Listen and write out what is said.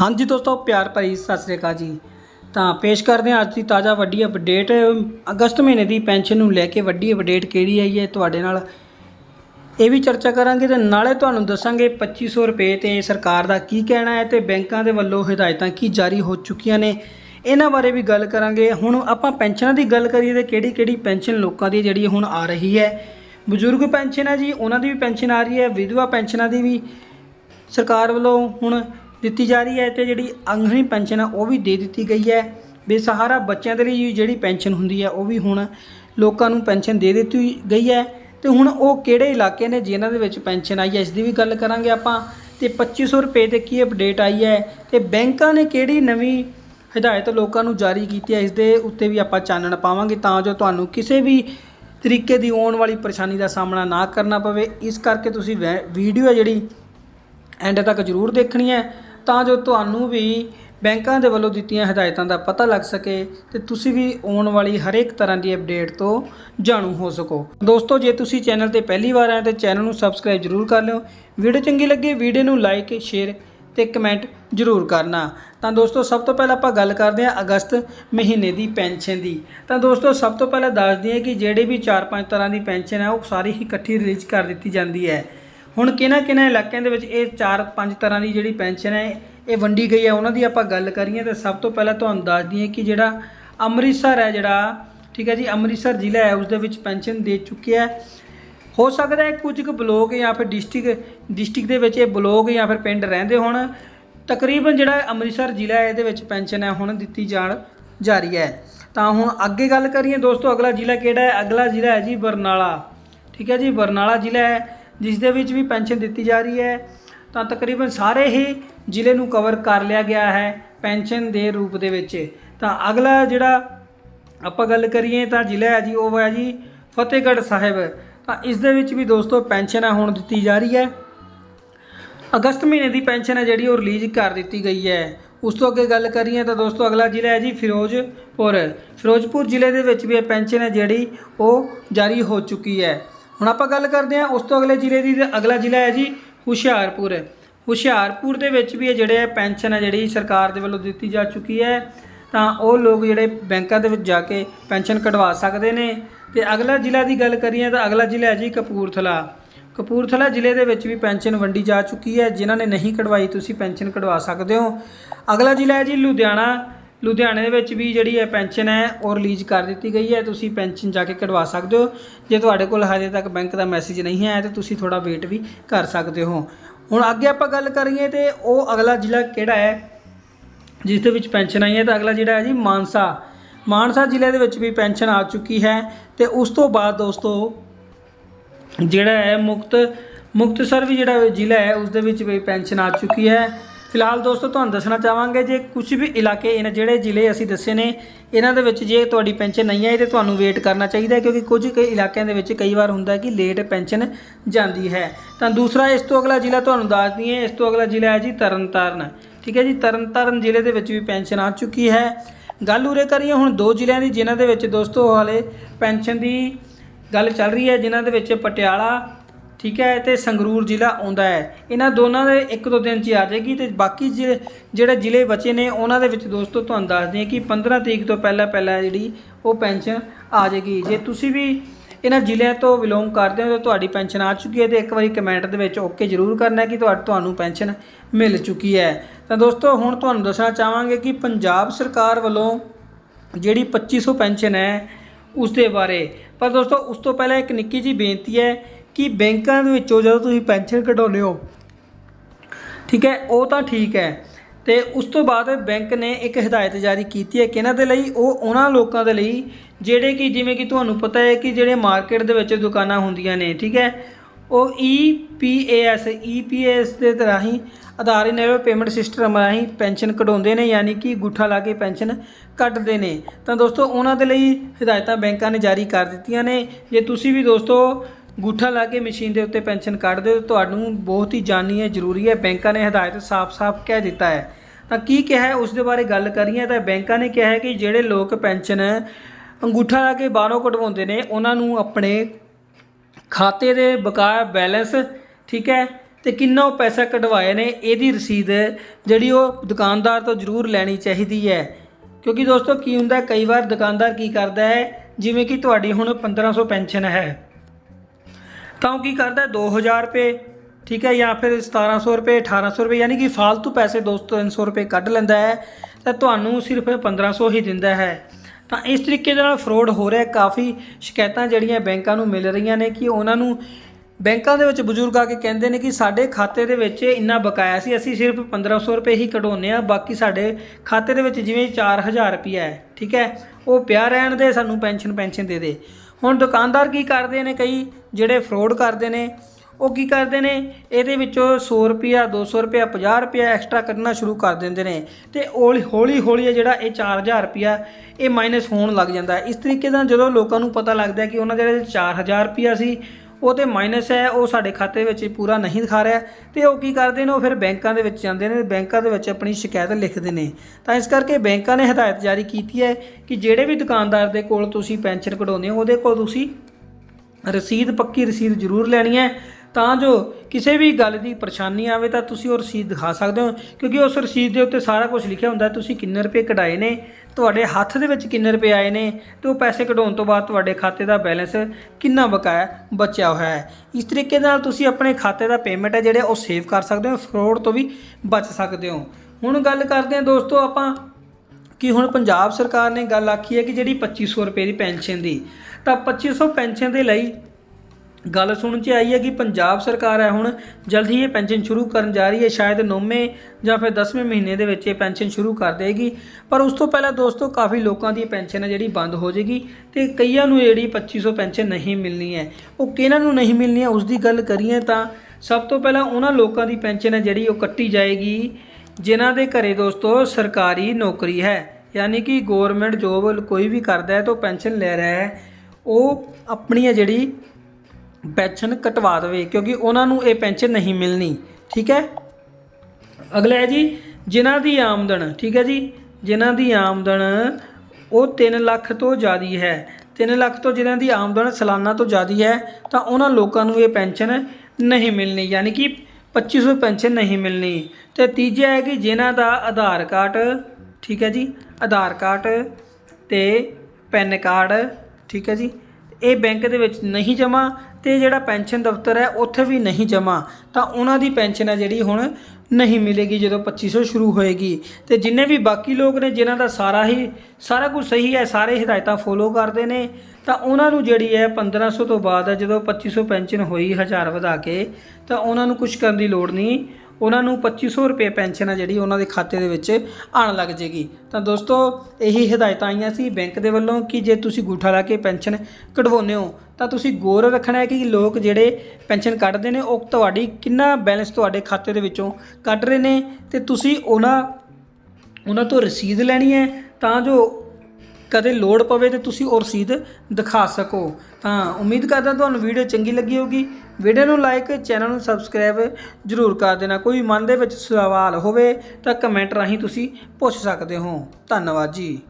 ਹਾਂਜੀ ਦੋਸਤੋ, ਪਿਆਰ ਭਰੀ ਸਤਿ ਸ੍ਰੀ ਅਕਾਲ ਜੀ। ਤਾਂ ਪੇਸ਼ ਕਰਦੇ ਹਾਂ ਅੱਜ ਦੀ ਤਾਜ਼ਾ ਵੱਡੀ ਅਪਡੇਟ ਅਗਸਤ ਮਹੀਨੇ ਦੀ ਪੈਨਸ਼ਨ ਨੂੰ ਲੈ ਕੇ ਵੱਡੀ ਅਪਡੇਟ ਕਿਹੜੀ ਆਈ ਹੈ ਤੁਹਾਡੇ ਨਾਲ? ਇਹ ਵੀ ਚਰਚਾ ਕਰਾਂਗੇ ਤੇ ਨਾਲੇ ਤੁਹਾਨੂੰ ਦੱਸਾਂਗੇ 2500 ਰੁਪਏ ਤੇ ਸਰਕਾਰ ਦਾ ਕੀ ਕਹਿਣਾ ਹੈ ਤੇ ਬੈਂਕਾਂ ਦੇ ਵੱਲੋਂ ਹਦਾਇਤਾਂ ਕੀ ਜਾਰੀ ਹੋ ਚੁੱਕੀਆਂ ਨੇ। ਇਹਨਾਂ ਬਾਰੇ ਵੀ ਗੱਲ ਕਰਾਂਗੇ। ਹੁਣ ਆਪਾਂ ਪੈਨਸ਼ਨਾਂ ਦੀ ਗੱਲ ਕਰੀਏ ਤੇ ਕਿਹੜੀ ਕਿਹੜੀ ਪੈਨਸ਼ਨ ਲੋਕਾਂ ਦੀ ਜਿਹੜੀ ਹੁਣ ਆ ਰਹੀ ਹੈ। ਬਜ਼ੁਰਗ ਪੈਨਸ਼ਨ ਹੈ ਜੀ, ਉਹਨਾਂ ਦੀ ਵੀ ਪੈਨਸ਼ਨ ਆ ਰਹੀ ਹੈ, ਵਿਧਵਾ ਪੈਨਸ਼ਨਾਂ ਦੀ ਵੀ। ਸਰਕਾਰ ਵੱਲੋਂ ਹੁਣ ਦਿੱਤੀ ਜਾ ਰਹੀ ਹੈ ਤੇ ਜਿਹੜੀ ਅੰਗਹੀਣ ਪੈਨਸ਼ਨ ਆ, ਉਹ ਵੀ ਦੇ ਦਿੱਤੀ ਗਈ ਹੈ। ਬੇਸਹਾਰਾ ਬੱਚਿਆਂ ਦੇ ਲਈ ਜਿਹੜੀ ਪੈਨਸ਼ਨ ਹੁੰਦੀ ਹੈ, ਉਹ ਵੀ ਹੁਣ ਲੋਕਾਂ ਨੂੰ ਪੈਨਸ਼ਨ ਦੇ ਦਿੱਤੀ ਗਈ ਹੈ। ਤੇ ਹੁਣ ਉਹ ਕਿਹੜੇ ਇਲਾਕੇ ਨੇ ਜਿਨ੍ਹਾਂ ਦੇ ਵਿੱਚ ਪੈਨਸ਼ਨ ਆਈ ਹੈ, ਇਸ ਦੀ ਵੀ ਗੱਲ ਕਰਾਂਗੇ ਆਪਾਂ। ਤੇ 2500 ਰੁਪਏ ਤੇ ਕੀ ਅਪਡੇਟ ਆਈ ਹੈ ਤੇ ਬੈਂਕਾਂ ਨੇ ਕਿਹੜੀ ਨਵੀਂ ਹਦਾਇਤ ਲੋਕਾਂ ਨੂੰ ਜਾਰੀ ਕੀਤੀ ਹੈ, ਇਸ ਦੇ ਉੱਤੇ ਵੀ ਆਪਾਂ ਚਾਨਣ ਪਾਵਾਂਗੇ, ਤਾਂ ਜੋ ਤੁਹਾਨੂੰ ਕਿਸੇ ਵੀ ਤਰੀਕੇ ਦੀ ਆਉਣ ਵਾਲੀ ਪਰੇਸ਼ਾਨੀ ਦਾ ਸਾਹਮਣਾ ਨਾ ਕਰਨਾ ਪਵੇ। ਇਸ ਕਰਕੇ ਤੁਸੀਂ ਵੈ- ਵੀਡੀਓ ਹੈ ਜਿਹੜੀ ਐਂਡ ਤੱਕ ਜ਼ਰੂਰ ਦੇਖਣੀ ਹੈ। ਤਾਂ ਜੋ ਤੁਹਾਨੂੰ ਵੀ ਬੈਂਕਾਂ ਦੇ ਵੱਲੋਂ ਦਿੱਤੀਆਂ ਹਦਾਇਤਾਂ ਦਾ ਪਤਾ ਲੱਗ ਸਕੇ ਤੇ ਤੁਸੀਂ ਵੀ ਆਉਣ ਵਾਲੀ ਹਰੇਕ ਤਰ੍ਹਾਂ ਦੀ ਅਪਡੇਟ ਤੋਂ ਜਾਣੂ ਹੋ ਸਕੋ। ਦੋਸਤੋ, ਜੇ ਤੁਸੀਂ ਚੈਨਲ ਤੇ ਪਹਿਲੀ ਵਾਰ ਆਏ ਤਾਂ ਚੈਨਲ ਨੂੰ ਸਬਸਕ੍ਰਾਈਬ ਜ਼ਰੂਰ ਕਰ ਲਿਓ। ਵੀਡੀਓ ਚੰਗੀ ਲੱਗੇ, ਵੀਡੀਓ ਨੂੰ ਲਾਈਕ, ਸ਼ੇਅਰ ਤੇ ਕਮੈਂਟ ਜ਼ਰੂਰ ਕਰਨਾ। ਤਾਂ ਦੋਸਤੋ, ਸਭ ਤੋਂ ਪਹਿਲਾਂ ਆਪਾਂ ਗੱਲ ਕਰਦੇ ਹਾਂ ਅਗਸਤ ਮਹੀਨੇ ਦੀ ਪੈਨਸ਼ਨ ਦੀ। ਤਾਂ ਦੋਸਤੋ, ਸਭ ਤੋਂ ਪਹਿਲਾਂ ਦੱਸ ਦਈਏ ਕਿ ਜਿਹੜੇ ਵੀ 4-5 ਤਰ੍ਹਾਂ ਦੀ ਪੈਨਸ਼ਨ ਹੈ, ਉਹ ਸਾਰੀ ਹੀ ਇਕੱਠੀ ਰਿਲੀਜ਼ ਕਰ ਦਿੱਤੀ ਜਾਂਦੀ ਹੈ। ਹੁਣ ਕਿਹਨਾਂ ਕਿਹਨਾਂ ਇਲਾਕਿਆਂ ਦੇ ਵਿੱਚ ਇਹ 4-5 ਤਰ੍ਹਾਂ ਦੀ ਜਿਹੜੀ ਪੈਨਸ਼ਨ ਹੈ, ਇਹ ਵੰਡੀ ਗਈ ਹੈ, ਉਹਨਾਂ ਦੀ ਆਪਾਂ ਗੱਲ ਕਰੀਏ ਤਾਂ ਸਭ ਤੋਂ ਪਹਿਲਾਂ ਤੁਹਾਨੂੰ ਦੱਸ ਦਈਏ ਕਿ ਜਿਹੜਾ ਅੰਮ੍ਰਿਤਸਰ ਹੈ ਜਿਹੜਾ, ਠੀਕ ਹੈ ਜੀ, ਅੰਮ੍ਰਿਤਸਰ ਜ਼ਿਲ੍ਹਾ ਹੈ ਉਸ ਦੇ ਵਿੱਚ ਪੈਨਸ਼ਨ ਦੇ ਚੁੱਕਿਆ ਹੈ। ਹੋ ਸਕਦਾ ਹੈ ਕੁਝ ਕੁ ਬਲੋਕ ਜਾਂ ਫਿਰ ਡਿਸਟ੍ਰਿਕਟ ਡਿਸਟ੍ਰਿਕਟ ਦੇ ਵਿੱਚ ਇਹ ਬਲੋਕ ਜਾਂ ਫਿਰ ਪਿੰਡ ਰਹਿੰਦੇ ਹੋਣ। ਤਕਰੀਬਨ ਜਿਹੜਾ ਅੰਮ੍ਰਿਤਸਰ ਜ਼ਿਲ੍ਹਾ ਹੈ, ਇਹਦੇ ਵਿੱਚ ਪੈਨਸ਼ਨ ਹੈ, ਹੁਣ ਦਿੱਤੀ ਜਾਣ ਜਾ ਰਹੀ ਹੈ। ਤਾਂ ਹੁਣ ਅੱਗੇ ਗੱਲ ਕਰੀਏ ਦੋਸਤੋ, ਅਗਲਾ ਜ਼ਿਲ੍ਹਾ ਕਿਹੜਾ ਹੈ? ਅਗਲਾ ਜ਼ਿਲ੍ਹਾ ਹੈ ਜੀ ਬਰਨਾਲਾ। ਠੀਕ ਹੈ ਜੀ, ਬਰਨਾਲਾ ਜ਼ਿਲ੍ਹਾ ਹੈ। ਜਿਸ ਦੇ ਵਿੱਚ ਵੀ ਪੈਨਸ਼ਨ ਦਿੱਤੀ ਜਾ ਰਹੀ ਹੈ, ਤਾਂ ਤਕਰੀਬਨ ਸਾਰੇ ਹੀ ਜ਼ਿਲ੍ਹੇ ਨੂੰ ਕਵਰ ਕਰ ਲਿਆ ਗਿਆ ਹੈ ਪੈਨਸ਼ਨ ਦੇ ਰੂਪ ਦੇ ਵਿੱਚ। ਤਾਂ ਅਗਲਾ ਜਿਹੜਾ ਆਪਾਂ ਗੱਲ ਕਰੀਏ ਤਾਂ ਜ਼ਿਲ੍ਹਾ ਹੈ ਜੀ, ਉਹ ਹੈ ਜੀ ਫਤਿਹਗੜ੍ਹ ਸਾਹਿਬ। ਤਾਂ ਇਸ ਦੇ ਵਿੱਚ ਵੀ ਦੋਸਤੋ ਪੈਨਸ਼ਨ ਹੈ ਹੁਣ ਦਿੱਤੀ ਜਾ ਰਹੀ ਹੈ। ਅਗਸਤ ਮਹੀਨੇ ਦੀ ਪੈਨਸ਼ਨ ਹੈ ਜਿਹੜੀ ਉਹ ਰਿਲੀਜ਼ ਕਰ ਦਿੱਤੀ ਗਈ ਹੈ। ਉਸ ਤੋਂ ਅੱਗੇ ਗੱਲ ਕਰੀਏ ਤਾਂ ਦੋਸਤੋ ਅਗਲਾ ਜ਼ਿਲ੍ਹਾ ਹੈ ਜੀ ਫਿਰੋਜ਼ਪੁਰ। ਫਿਰੋਜ਼ਪੁਰ ਜ਼ਿਲ੍ਹੇ ਦੇ ਵਿੱਚ ਵੀ ਇਹ ਪੈਨਸ਼ਨ ਹੈ ਜਿਹੜੀ ਉਹ ਜਾਰੀ ਹੋ ਚੁੱਕੀ ਹੈ। ਹੁਣ ਆਪਾਂ ਗੱਲ ਕਰਦੇ ਹਾਂ ਉਸ ਤੋਂ ਅਗਲੇ ਜ਼ਿਲ੍ਹੇ ਦੀ ਤੇ ਅਗਲਾ ਜ਼ਿਲ੍ਹਾ ਹੈ ਜੀ ਹੁਸ਼ਿਆਰਪੁਰ। ਹੁਸ਼ਿਆਰਪੁਰ ਦੇ ਵਿੱਚ ਵੀ ਇਹ ਜਿਹੜੇ ਪੈਨਸ਼ਨ ਹੈ ਜਿਹੜੀ ਸਰਕਾਰ ਦੇ ਵੱਲੋਂ ਦਿੱਤੀ ਜਾ ਚੁੱਕੀ ਹੈ, ਤਾਂ ਉਹ ਲੋਕ ਜਿਹੜੇ ਬੈਂਕਾਂ ਦੇ ਵਿੱਚ ਜਾ ਕੇ ਪੈਨਸ਼ਨ ਕਢਵਾ ਸਕਦੇ ਨੇ। ਤੇ ਅਗਲਾ ਜ਼ਿਲ੍ਹਾ ਦੀ ਗੱਲ ਕਰੀਏ ਤਾਂ ਅਗਲਾ ਜ਼ਿਲ੍ਹਾ ਹੈ ਜੀ ਕਪੂਰਥਲਾ। ਕਪੂਰਥਲਾ ਜ਼ਿਲ੍ਹੇ ਦੇ ਵਿੱਚ ਵੀ ਪੈਨਸ਼ਨ ਵੰਡੀ ਜਾ ਚੁੱਕੀ ਹੈ। ਜਿਨ੍ਹਾਂ ਨੇ ਨਹੀਂ ਕਢਵਾਈ, ਤੁਸੀਂ ਪੈਨਸ਼ਨ ਕਢਵਾ ਸਕਦੇ ਹੋ। ਅਗਲਾ ਜ਼ਿਲ੍ਹਾ ਹੈ ਜੀ ਲੁਧਿਆਣਾ। ਲੁਧਿਆਣੇ ਦੇ ਵਿੱਚ ਵੀ ਜਿਹੜੀ ਹੈ ਪੈਨਸ਼ਨ ਹੈ ਉਹ ਰਿਲੀਜ਼ ਕਰ ਦਿੱਤੀ ਗਈ ਹੈ। ਤੁਸੀਂ ਪੈਨਸ਼ਨ ਜਾ ਕੇ ਕਢਵਾ ਸਕਦੇ ਹੋ। ਜੇ ਤੁਹਾਡੇ ਕੋਲ ਹਜੇ ਤੱਕ ਬੈਂਕ ਦਾ ਮੈਸੇਜ ਨਹੀਂ ਆਇਆ ਤਾਂ ਤੁਸੀਂ ਥੋੜਾ ਵੇਟ ਵੀ ਕਰ ਸਕਦੇ ਹੋ। ਹੁਣ ਅੱਗੇ ਆਪਾਂ ਗੱਲ ਕਰੀਏ ਤੇ ਉਹ ਅਗਲਾ ਜ਼ਿਲ੍ਹਾ ਕਿਹੜਾ ਹੈ? ਜਿਸ ਦੇ ਵਿੱਚ ਪੈਨਸ਼ਨ ਆਈ ਹੈ ਤਾਂ ਅਗਲਾ ਜਿਹੜਾ ਹੈ ਜੀ ਮਾਨਸਾ। ਮਾਨਸਾ ਜ਼ਿਲ੍ਹੇ ਦੇ ਵਿੱਚ ਵੀ ਪੈਨਸ਼ਨ ਆ ਚੁੱਕੀ ਹੈ ਤੇ ਉਸ ਤੋਂ ਬਾਅਦ ਦੋਸਤੋ ਜਿਹੜਾ ਹੈ ਮੁਕਤ ਮੁਕਤਸਰ ਵੀ ਜਿਹੜਾ ਜ਼ਿਲ੍ਹਾ ਹੈ, ਉਸ ਦੇ ਵਿੱਚ ਵੀ ਪੈਨਸ਼ਨ ਆ ਚੁੱਕੀ ਹੈ। ਫਿਲਹਾਲ ਦੋਸਤੋ, ਤੁਹਾਨੂੰ ਦੱਸਣਾ ਚਾਹਾਂਗੇ ਜੇ ਕੁਝ ਵੀ ਇਲਾਕੇ ਇਹਨਾਂ ਜਿਹੜੇ ਜ਼ਿਲ੍ਹੇ ਅਸੀਂ ਦੱਸੇ ਨੇ, ਇਹਨਾਂ ਦੇ ਵਿੱਚ ਜੇ ਤੁਹਾਡੀ ਪੈਨਸ਼ਨ ਨਹੀਂ ਆਈ ਤੇ ਤੁਹਾਨੂੰ ਵੇਟ ਕਰਨਾ ਚਾਹੀਦਾ ਕਿਉਂਕਿ ਕੁਝ ਕਈ ਇਲਾਕਿਆਂ ਦੇ ਵਿੱਚ ਕਈ ਵਾਰ ਹੁੰਦਾ ਕਿ ਲੇਟ ਪੈਨਸ਼ਨ ਜਾਂਦੀ ਹੈ। ਤਾਂ ਦੂਸਰਾ, ਇਸ ਤੋਂ ਅਗਲਾ ਜ਼ਿਲ੍ਹਾ ਤੁਹਾਨੂੰ ਦੱਸ ਦਈਏ, ਇਸ ਤੋਂ ਅਗਲਾ ਜ਼ਿਲ੍ਹਾ ਹੈ ਜੀ ਤਰਨਤਾਰਨ। ਠੀਕ ਹੈ ਜੀ, ਤਰਨਤਾਰਨ ਜ਼ਿਲ੍ਹੇ ਦੇ ਵਿੱਚ ਵੀ ਪੈਨਸ਼ਨ ਆ ਚੁੱਕੀ ਹੈ। ਗੱਲ ਉਰੇ ਕਰੀਏ, ਹੁਣ ਦੋ ਜ਼ਿਲ੍ਹਿਆਂ ਦੀ, ਜਿਨ੍ਹਾਂ ਦੇ ਵਿੱਚ ਦੋਸਤੋ ਹਾਲੇ ਪੈਨਸ਼ਨ ਦੀ ਗੱਲ ਚੱਲ ਰਹੀ ਹੈ, ਜਿਨ੍ਹਾਂ ਦੇ ਵਿੱਚ ਪਟਿਆਲਾ ਠੀਕ ਹੈ, ਤੇ ਸੰਗਰੂਰ ਜ਼ਿਲ੍ਹਾ ਆਉਂਦਾ ਹੈ। ਇਹਨਾਂ ਦੋਨਾਂ ਦੇ ਇੱਕ ਦੋ ਦਿਨ 'ਚ ਹੀ ਆ ਜਾਏਗੀ ਤੇ ਬਾਕੀ ਜਿਹੜੇ ਜਿਹੜੇ ਜ਼ਿਲ੍ਹੇ ਬਚੇ ਨੇ, ਉਹਨਾਂ ਦੇ ਵਿੱਚ ਦੋਸਤੋ ਤੁਹਾਨੂੰ ਦੱਸ ਦਈਏ ਕਿ 15 ਤਰੀਕ ਤੋਂ ਪਹਿਲਾਂ ਪਹਿਲਾਂ ਜਿਹੜੀ ਉਹ ਪੈਨਸ਼ਨ ਆ ਜਾਏਗੀ। ਜੇ ਤੁਸੀਂ ਵੀ ਇਹਨਾਂ ਜ਼ਿਲ੍ਹਿਆਂ ਤੋਂ ਬਿਲੋਂਗ ਕਰਦੇ ਹੋ ਤਾਂ ਤੁਹਾਡੀ ਪੈਨਸ਼ਨ ਆ ਚੁੱਕੀ ਹੈ ਤੇ ਇੱਕ ਵਾਰੀ ਕਮੈਂਟ ਦੇ ਵਿੱਚ ਓਕੇ ਜ਼ਰੂਰ ਕਰਨਾ ਕਿ ਤੁਹਾ- ਤੁਹਾਨੂੰ ਪੈਨਸ਼ਨ ਮਿਲ ਚੁੱਕੀ ਹੈ। ਤਾਂ ਦੋਸਤੋ ਹੁਣ ਤੁਹਾਨੂੰ ਦੱਸਣਾ ਚਾਹਾਂਗੇ ਕਿ ਪੰਜਾਬ ਸਰਕਾਰ ਵੱਲੋਂ ਜਿਹੜੀ 2500 ਪੈਨਸ਼ਨ ਹੈ, ਉਸ ਦੇ ਬਾਰੇ। ਪਰ ਦੋਸਤੋ ਉਸ ਤੋਂ ਪਹਿਲਾਂ ਇੱਕ ਨਿੱਕੀ ਜੀ ਬੇਨਤੀ ਹੈ ਕਿ ਬੈਂਕਾਂ ਦੇ ਵਿੱਚੋਂ ਜਦੋਂ ਤੁਸੀਂ ਪੈਨਸ਼ਨ ਕਢਾਉਂਦੇ ਹੋ, ਠੀਕ ਹੈ, ਉਹ ਤਾਂ ਠੀਕ ਹੈ। ਤੇ ਉਸ ਤੋਂ ਬਾਅਦ ਬੈਂਕ ਨੇ ਇੱਕ ਹਦਾਇਤ ਜਾਰੀ ਕੀਤੀ ਹੈ ਕਿ ਇਹਨਾਂ ਦੇ ਲਈ, ਉਹ ਉਹਨਾਂ ਲੋਕਾਂ ਦੇ ਲਈ, ਜਿਹੜੇ ਕਿ ਜਿਵੇਂ ਕਿ ਤੁਹਾਨੂੰ ਪਤਾ ਹੈ ਕਿ ਜਿਹੜੇ ਮਾਰਕੀਟ ਦੇ ਵਿੱਚ ਦੁਕਾਨਾਂ ਹੁੰਦੀਆਂ ਨੇ, ਠੀਕ ਹੈ, ਉਹ E EPAS EPAS ਦੇ ਰਾਹੀਂ ਆਧਾਰ ਇਨੇਬਲ ਪੇਮੈਂਟ ਸਿਸਟਮ ਰਾਹੀਂ ਪੈਨਸ਼ਨ ਕਢਾਉਂਦੇ ਨੇ, ਯਾਨੀ ਕਿ ਗੁੱਠਾ ਲਾ ਕੇ ਪੈਨਸ਼ਨ ਕੱਟਦੇ ਨੇ। ਤਾਂ ਦੋਸਤੋ, ਉਹਨਾਂ ਦੇ ਲਈ ਹਦਾਇਤਾਂ ਬੈਂਕਾਂ ਨੇ ਜਾਰੀ ਕਰ ਦਿੱਤੀਆਂ ਨੇ। ਜੇ ਤੁਸੀਂ ਵੀ ਦੋਸਤੋ ਗੁੱਠਾ ਲਾ ਕੇ ਮਸ਼ੀਨ ਦੇ ਉੱਤੇ ਪੈਨਸ਼ਨ ਕੱਢ ਦਿਓ। ਤੁਹਾਨੂੰ ਬਹੁਤ ਹੀ ਜਾਣਨੀ ਹੈ, ਜ਼ਰੂਰੀ ਹੈ। ਬੈਂਕਾਂ ਨੇ ਹਦਾਇਤ ਸਾਫ਼-ਸਾਫ਼ ਕਹਿ ਦਿੱਤਾ ਹੈ। ਤਾਂ ਕੀ ਕਿਹਾ ਹੈ? ਉਸ ਦੇ ਬਾਰੇ ਗੱਲ ਕਰੀਏ ਤਾਂ ਬੈਂਕਾਂ ਨੇ ਕਿਹਾ ਹੈ ਕਿ ਜਿਹੜੇ ਲੋਕ ਪੈਨਸ਼ਨ ਅੰਗੂਠਾ ਲਾ ਕੇ ਬਾਹਰੋਂ ਕਢਵਾਉਂਦੇ ਨੇ, ਉਹਨਾਂ ਨੂੰ ਆਪਣੇ ਖਾਤੇ ਦੇ ਬਕਾਇਆ ਬੈਲੈਂਸ, ਠੀਕ ਹੈ, ਤੇ ਕਿੰਨਾ ਉਹ ਪੈਸਾ ਕਢਵਾਏ ਨੇ, ਇਹਦੀ ਰਸੀਦ ਜਿਹੜੀ ਉਹ ਦੁਕਾਨਦਾਰ ਤੋਂ ਜ਼ਰੂਰ ਲੈਣੀ ਚਾਹੀਦੀ ਹੈ। ਕਿਉਂਕਿ ਦੋਸਤੋ, ਕੀ ਹੁੰਦਾ, ਕਈ ਵਾਰ ਦੁਕਾਨਦਾਰ ਕੀ ਕਰਦਾ ਹੈ? ਜਿਵੇਂ ਕਿ ਤੁਹਾਡੀ ਹੁਣ 1500 ਪੈਨਸ਼ਨ ਹੈ। ਤਾਂ ਉਹ ਕੀ ਕਰਦਾ ਹੈ, 2000 ਰੁਪਏ ਠੀਕ ਹੈ ਜਾਂ ਫਿਰ 1700 ਰੁਪਏ 1800 ਰੁਪਏ ਯਾਨੀ ਕਿ ਫालतू ਪੈਸੇ 200 300 ਰੁਪਏ ਕੱਢ ਲੈਂਦਾ ਹੈ ਤਾਂ ਤੁਹਾਨੂੰ ਸਿਰਫ 1500 ਹੀ ਦਿੰਦਾ ਹੈ। ਤਾਂ ਇਸ ਤਰੀਕੇ ਦੇ ਨਾਲ ਫਰੋਡ ਹੋ ਰਿਹਾ ਕਾਫੀ ਸ਼ਿਕਾਇਤਾਂ ਜਿਹੜੀਆਂ ਬੈਂਕਾਂ ਨੂੰ ਮਿਲ ਰਹੀਆਂ ਨੇ ਕਿ ਉਹਨਾਂ ਨੂੰ ਬੈਂਕਾਂ ਦੇ ਵਿੱਚ ਬਜ਼ੁਰਗ ਆ ਕੇ ਕਹਿੰਦੇ ਨੇ ਕਿ ਸਾਡੇ ਖਾਤੇ ਦੇ ਵਿੱਚ ਇੰਨਾ ਬਕਾਇਆ ਸੀ ਅਸੀਂ ਸਿਰਫ 1500 ਰੁਪਏ ਹੀ ਕਢਾਉਂਦੇ ਆ ਬਾਕੀ ਸਾਡੇ ਖਾਤੇ ਦੇ ਵਿੱਚ ਜਿਵੇਂ 4000 ਰੁਪਇਆ ਹੈ ਠੀਕ ਹੈ ਉਹ ਪਿਆ ਰਹਿਣ ਦੇ ਸਾਨੂੰ ਪੈਨਸ਼ਨ ਪੈਨਸ਼ਨ ਦੇ ਦੇ। ਹੁਣ ਦੁਕਾਨਦਾਰ ਕੀ ਕਰਦੇ ਨੇ ਕਈ, ਜਿਹੜੇ ਫਰੋਡ ਕਰਦੇ ਨੇ, ਉਹ ਕੀ ਕਰਦੇ ਨੇ, ਇਹਦੇ ਵਿੱਚੋਂ 100 ਰੁਪਿਆ 200 ਰੁਪਿਆ 50 ਰੁਪਿਆ ਐਕਸਟਰਾ ਕੱਢਣਾ ਸ਼ੁਰੂ ਕਰ ਦਿੰਦੇ ਨੇ ਤੇ ਹੌਲੀ ਹੌਲੀ ਹੌਲੀ ਇਹ ਜਿਹੜਾ ਇਹ 4000 ਰੁਪਿਆ ਇਹ ਮਾਈਨਸ ਹੋਣ ਲੱਗ ਜਾਂਦਾ। ਇਸ ਤਰੀਕੇ ਨਾਲ ਜਦੋਂ ਲੋਕਾਂ ਨੂੰ ਪਤਾ ਲੱਗਦਾ ਕਿ ਉਹਨਾਂ ਦੇ ਜਿਹੜੇ 4000 ਰੁਪਿਆ ਸੀ ਉਹ ਤੇ ਮਾਈਨਸ ਹੈ, ਉਹ ਸਾਡੇ ਖਾਤੇ ਵਿੱਚ ਪੂਰਾ ਨਹੀਂ ਦਿਖਾ ਰਿਹਾ। ਤੇ ਉਹ ਕੀ ਕਰਦੇ ਨੇ, ਉਹ ਫਿਰ ਬੈਂਕਾਂ ਦੇ ਵਿੱਚ ਜਾਂਦੇ ਨੇ ਬੈਂਕਾਂ ਦੇ ਵਿੱਚ ਆਪਣੀ ਸ਼ਿਕਾਇਤ ਲਿਖਦੇ ਨੇ। ਤਾਂ ਇਸ ਕਰਕੇ ਬੈਂਕਾਂ ਨੇ ਹਦਾਇਤ ਜਾਰੀ ਕੀਤੀ ਹੈ ਕਿ ਜਿਹੜੇ ਵੀ ਦੁਕਾਨਦਾਰ ਦੇ ਕੋਲ ਤੁਸੀਂ ਪੈਨਸ਼ਨ ਕਢਾਉਂਦੇ ਹੋ, ਉਹਦੇ ਕੋਲ ਤੁਸੀਂ ਰਸੀਦ, ਪੱਕੀ ਰਸੀਦ ਜ਼ਰੂਰ ਲੈਣੀ ਹੈ। ਤਾਂ ਜੋ ਕਿਸੇ ਵੀ ਗੱਲ ਦੀ ਪਰੇਸ਼ਾਨੀ ਆਵੇ ਤਾਂ ਤੁਸੀਂ ਉਹ ਰਸੀਦ ਦਿਖਾ ਸਕਦੇ ਹੋ, ਕਿਉਂਕਿ ਉਸ ਰਸੀਦ ਦੇ ਉੱਤੇ ਸਾਰਾ ਕੁਝ ਲਿਖਿਆ ਹੁੰਦਾ ਤੁਸੀਂ ਕਿੰਨੇ ਰੁਪਏ ਕਢਾਏ ਨੇ, ਤੁਹਾਡੇ ਹੱਥ ਦੇ ਵਿੱਚ ਕਿੰਨੇ ਰੁਪਏ ਆਏ ਨੇ ਤੇ ਉਹ ਪੈਸੇ ਕਢਾਉਣ ਤੋਂ ਬਾਅਦ ਤੁਹਾਡੇ ਖਾਤੇ ਦਾ ਬੈਲੈਂਸ ਕਿੰਨਾ ਬਕਾਇਆ ਬਚਿਆ ਹੋਇਆ ਹੈ। ਇਸ ਤਰੀਕੇ ਨਾਲ ਤੁਸੀਂ ਆਪਣੇ ਖਾਤੇ ਦਾ ਪੇਮੈਂਟ ਹੈ ਜਿਹੜੇ ਉਹ ਸੇਵ ਕਰ ਸਕਦੇ ਹੋ ਫਰੋਡ ਤੋਂ ਵੀ ਬਚ ਸਕਦੇ ਹੋ। ਹੁਣ ਗੱਲ ਕਰਦੇ ਹਾਂ ਦੋਸਤੋ ਆਪਾਂ ਕਿ ਹੁਣ ਪੰਜਾਬ ਸਰਕਾਰ ਨੇ ਗੱਲ ਆਖੀ ਹੈ ਕਿ ਜਿਹੜੀ 2500 ਰੁਪਏ ਦੀ ਪੈਨਸ਼ਨ ਦੀ, ਤਾਂ 2500 ਪੈਨਸ਼ਨ ਦੇ ਲਈ ਗੱਲ ਸੁਣਨ ਚ ਆਈ ਹੈ ਕਿ ਪੰਜਾਬ ਸਰਕਾਰ ਹੈ ਹੁਣ, ਜਲਦ ਹੀ ਇਹ ਪੈਨਸ਼ਨ ਸ਼ੁਰੂ ਕਰਨ ਜਾ ਰਹੀ ਹੈ, ਸ਼ਾਇਦ 9ਵੇਂ ਜਾਂ ਫਿਰ 10ਵੇਂ ਮਹੀਨੇ ਦੇ ਵਿੱਚ ਇਹ ਪੈਨਸ਼ਨ ਸ਼ੁਰੂ ਕਰ ਦੇਗੀ। ਪਰ ਉਸ ਤੋਂ ਪਹਿਲਾਂ ਦੋਸਤੋ, ਕਾਫੀ ਲੋਕਾਂ ਦੀ ਪੈਨਸ਼ਨ ਹੈ ਜਿਹੜੀ ਬੰਦ ਹੋ ਜਾਏਗੀ ਤੇ ਕਈਆਂ ਨੂੰ ਜਿਹੜੀ 2500 ਪੈਨਸ਼ਨ ਨਹੀਂ ਮਿਲਣੀ ਹੈ। ਉਹ ਕਿਹਨਾਂ ਨੂੰ ਨਹੀਂ ਮਿਲਣੀ ਹੈ? ਉਸ ਦੀ ਗੱਲ ਕਰੀਏ ਤਾਂ ਸਭ ਤੋਂ ਪਹਿਲਾਂ ਉਹਨਾਂ ਲੋਕਾਂ ਦੀ ਪੈਨਸ਼ਨ ਹੈ ਜਿਹੜੀ ਉਹ ਕੱਟੀ ਜਾਏਗੀ, ਜਿਨ੍ਹਾਂ ਦੇ ਘਰੇ ਦੋਸਤੋ ਸਰਕਾਰੀ ਨੌਕਰੀ ਹੈ। ਯਾਨੀ ਕਿ ਗਵਰਨਮੈਂਟ ਜੋਬ ਕੋਈ ਵੀ ਕਰਦਾ ਹੈ ਤਾਂ ਉਹ ਪੈਨਸ਼ਨ ਲੈ ਰਿਹਾ ਹੈ। ਉਹ ਆਪਣੀ ਹੈ ਜਿਹੜੀ ਪੈਨਸ਼ਨ ਕਟਵਾ ਦੇਵੇ, ਕਿਉਂਕਿ ਉਹਨਾਂ ਨੂੰ ਇਹ ਪੈਨਸ਼ਨ ਨਹੀਂ ਮਿਲਣੀ, ਠੀਕ ਹੈ? ਅਗਲਾ ਹੈ ਜੀ, ਜਿਨ੍ਹਾਂ ਦੀ ਆਮਦਨ, ਠੀਕ ਹੈ ਜੀ? ਜਿਨ੍ਹਾਂ ਦੀ ਆਮਦਨ ਉਹ 3 ਲੱਖ ਤੋਂ ਜ਼ਿਆਦੀ ਹੈ। 3 ਲੱਖ ਤੋਂ ਜਿਨ੍ਹਾਂ ਦੀ ਆਮਦਨ ਸਾਲਾਨਾ ਤੋਂ ਜ਼ਿਆਦੀ ਹੈ, ਤਾਂ ਉਹਨਾਂ ਲੋਕਾਂ ਨੂੰ ਇਹ ਪੈਨਸ਼ਨ ਨਹੀਂ ਮਿਲਣੀ, ਯਾਨੀ ਕਿ 2500 ਪੈਨਸ਼ਨ ਨਹੀਂ ਮਿਲਣੀ। ਤੇ ਤੀਜਾ ਹੈ ਕਿ ਜਿਨ੍ਹਾਂ ਦਾ ਆਧਾਰ ਕਾਰਡ, ਠੀਕ ਹੈ ਜੀ? ਆਧਾਰ ਕਾਰਡ ਤੇ ਪੈਨ ਕਾਰਡ, ਠੀਕ ਹੈ ਜੀ? ਇਹ ਬੈਂਕ ਦੇ ਵਿੱਚ ਨਹੀਂ ਜਮਾ ਤੇ ਜਿਹੜਾ ਪੈਨਸ਼ਨ ਦਫ਼ਤਰ ਹੈ, ਉੱਥੇ ਵੀ ਨਹੀਂ ਜਮ੍ਹਾਂ। ਤਾਂ ਉਹਨਾਂ ਦੀ ਪੈਨਸ਼ਨ ਹੈ ਜਿਹੜੀ ਹੁਣ ਨਹੀਂ ਮਿਲੇਗੀ ਜਦੋਂ 2500 ਸ਼ੁਰੂ ਹੋਏਗੀ। ਤੇ ਜਿੰਨੇ ਵੀ ਬਾਕੀ ਲੋਕ ਨੇ, ਜਿਨ੍ਹਾਂ ਦਾ ਸਾਰਾ ਹੀ, ਸਾਰਾ ਕੁਝ ਸਹੀ ਹੈ, ਸਾਰੇ ਹਦਾਇਤਾਂ ਫੋਲੋ ਕਰਦੇ ਨੇ, ਤਾਂ ਉਹਨਾਂ ਨੂੰ ਜਿਹੜੀ ਹੈ 1500 ਤੋਂ ਬਾਅਦ ਜਦੋਂ 2500 ਪੈਨਸ਼ਨ ਹੋਈ ਹਜ਼ਾਰ ਵਧਾ ਕੇ, ਤਾਂ ਉਹਨਾਂ ਨੂੰ ਕੁਝ ਕਰਨ ਦੀ ਲੋੜ ਨਹੀਂ। ਉਹਨਾਂ ਨੂੰ 2500 ਰੁਪਏ ਪੈਨਸ਼ਨ ਆ ਜਿਹੜੀ ਉਹਨਾਂ ਦੇ ਖਾਤੇ ਦੇ ਵਿੱਚ ਆਣ ਲੱਗ ਜੇਗੀ। ਤਾਂ ਦੋਸਤੋ, ਇਹੀ ਹਦਾਇਤਾਂ ਆਈਆਂ ਸੀ ਬੈਂਕ ਦੇ ਵੱਲੋਂ ਕਿ ਜੇ ਤੁਸੀਂ ਗੂਠਾ ਲਾ ਕੇ ਪੈਨਸ਼ਨ ਕਢਵਾਉਂਦੇ ਹੋ, ਤਾਂ ਤੁਸੀਂ ਗੌਰ ਰੱਖਣਾ ਹੈ ਕਿ ਲੋਕ ਜਿਹੜੇ ਪੈਨਸ਼ਨ ਕੱਢਦੇ ਨੇ, ਉਹ ਤੁਹਾਡੀ ਕਿੰਨਾ ਬੈਲੈਂਸ ਤੁਹਾਡੇ ਖਾਤੇ ਦੇ ਵਿੱਚੋਂ ਕੱਢ ਰਹੇ ਨੇ ਤੇ ਤੁਸੀਂ ਉਹਨਾਂ ਉਹਨਾਂ ਤੋਂ ਰਸੀਦ ਲੈਣੀ ਹੈ, ਤਾਂ ਜੋ ਕਦੇ ਲੋੜ ਪਵੇ ਤੇ ਤੁਸੀਂ ਉਹ ਰਸੀਦ ਦਿਖਾ ਸਕੋ। ਤਾਂ ਉਮੀਦ ਕਰਦਾ ਤੁਹਾਨੂੰ ਵੀਡੀਓ ਚੰਗੀ ਲੱਗੀ ਹੋਗੀ ਵੀਡੀਓ ਨੂੰ ਲਾਈਕ ਚੈਨਲ ਨੂੰ ਸਬਸਕ੍ਰਾਈਬ ਜਰੂਰ ਕਰ ਦੇਣਾ। ਕੋਈ ਮਨ ਦੇ ਵਿੱਚ ਸਵਾਲ ਹੋਵੇ ਤਾਂ ਕਮੈਂਟ ਰਾਹੀਂ ਤੁਸੀਂ ਪੁੱਛ ਸਕਦੇ ਹੋ। ਧੰਨਵਾਦ ਜੀ।